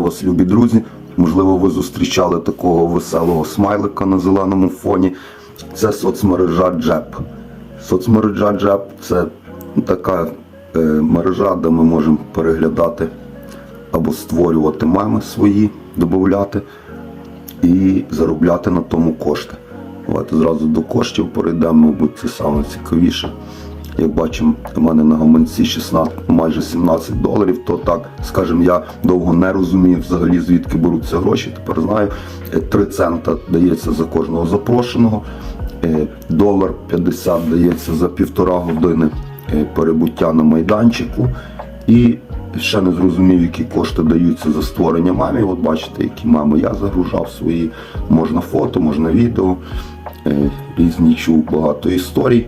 Вітаю вас, любі друзі. Можливо, ви зустрічали такого веселого смайлика на зеленому фоні. Це соцмережа Джеп. Соцмережа Джеп це така е, мережа, де ми можемо переглядати або створювати меми свої, додати і заробляти на тому кошти. Давайте зразу до коштів перейдемо, мабуть, це саме цікавіше. Як бачимо, у мене на гаманці 16, майже 17 доларів, то так, скажімо, я довго не розумів взагалі, звідки беруться гроші. Тепер знаю, Е, 3 цента дається за кожного запрошеного, е, долар 50 дається за півтора години е, перебуття на майданчику. І ще не зрозумів, які кошти даються за створення мамі. От бачите, які мами я загружав свої. Можна фото, можна відео, е, різні чув багато історій.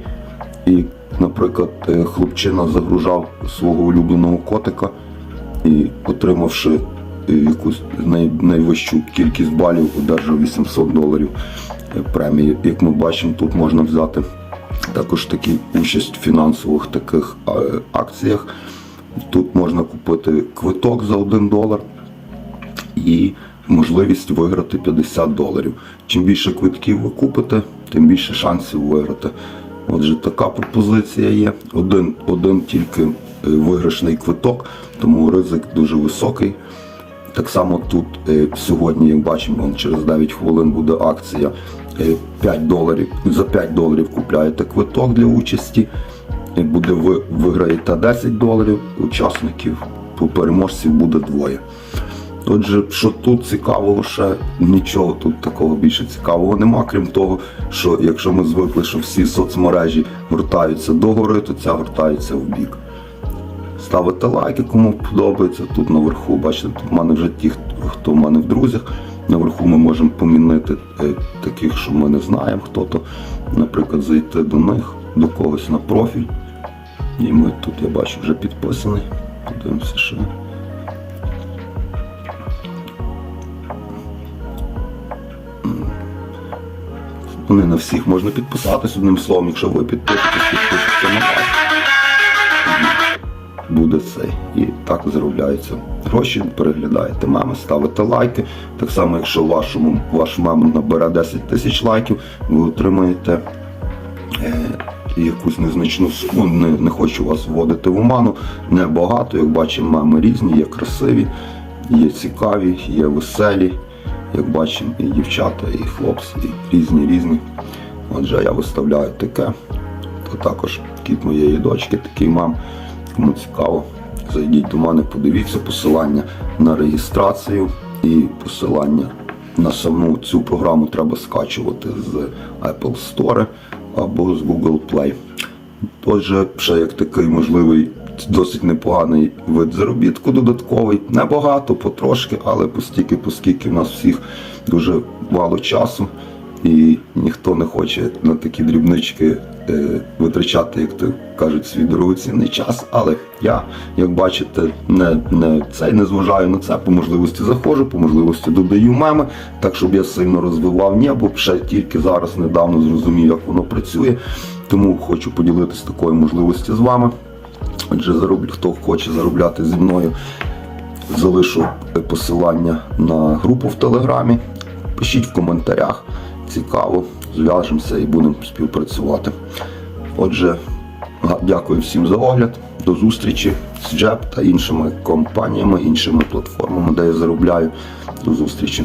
І, наприклад, е, хлопчина загружав свого улюбленого котика і, отримавши е, якусь най, найвищу кількість балів, одержав 800 доларів е, премії. Як ми бачимо, тут можна взяти також такі участь в фінансових таких акціях. Тут можна купити квиток за 1 долар і можливість виграти 50 доларів. Чим більше квитків ви купите, тим більше шансів виграти. Отже, така пропозиція є. Один, один тільки е, виграшний квиток, тому ризик дуже високий. Так само тут е, сьогодні, як бачимо, через 9 хвилин буде акція е, 5 доларів. За 5 доларів купляєте квиток для участі. Е, Буде ви виграєте 10 доларів учасників, по переможців буде двоє. Отже, що тут цікавого, ще нічого тут такого більше цікавого нема, крім того, що якщо ми звикли, що всі соцмережі гортаються догори, то ця гортається в бік. Ставите лайки, кому подобається. Тут наверху, бачите, тут в мене вже ті, хто- в мене в друзях. Наверху ми можемо помінити е, таких, що ми не знаємо, хто то, наприклад, зайти до них, до когось на профіль. І ми тут, я бачу, вже підписаний. Подивимося, що. Не на всіх можна підписатись одним словом, якщо ви підпишетесь, підпишіться на вас. Буде цей. І так заробляються гроші, переглядаєте меми, ставите лайки. Так само, якщо вашому, ваш мем набере 10 тисяч лайків, ви отримаєте е, якусь незначну суму. Не, не хочу вас вводити в оману. Небагато, як бачимо, меми різні, є красиві, є цікаві, є веселі. Як бачимо, і дівчата, і хлопці, і різні різні. Отже, я виставляю таке. То також кіт моєї дочки, такий мам. Кому цікаво, зайдіть до мене, подивіться посилання на реєстрацію і посилання на саму цю програму треба скачувати з Apple Store або з Google Play. Отже, ще як такий можливий досить непоганий вид заробітку додатковий. Небагато, потрошки, але постільки, оскільки в нас всіх дуже мало часу. І ніхто не хоче на такі дрібнички е, витрачати, як то кажуть, свій дорогоцінний час. Але я, як бачите, не, не цей не зважаю на це, по можливості заходжу, по можливості додаю меми, так щоб я сильно розвивав ні, бо ще тільки зараз недавно зрозумів, як воно працює. Тому хочу поділитися такою можливістю з вами. Отже, зароблю, хто хоче заробляти зі мною, залишу посилання на групу в Телеграмі. Пишіть в коментарях. Цікаво, зв'яжемося і будемо співпрацювати. Отже, дякую всім за огляд. До зустрічі з Джеб та іншими компаніями, іншими платформами, де я заробляю. До зустрічі.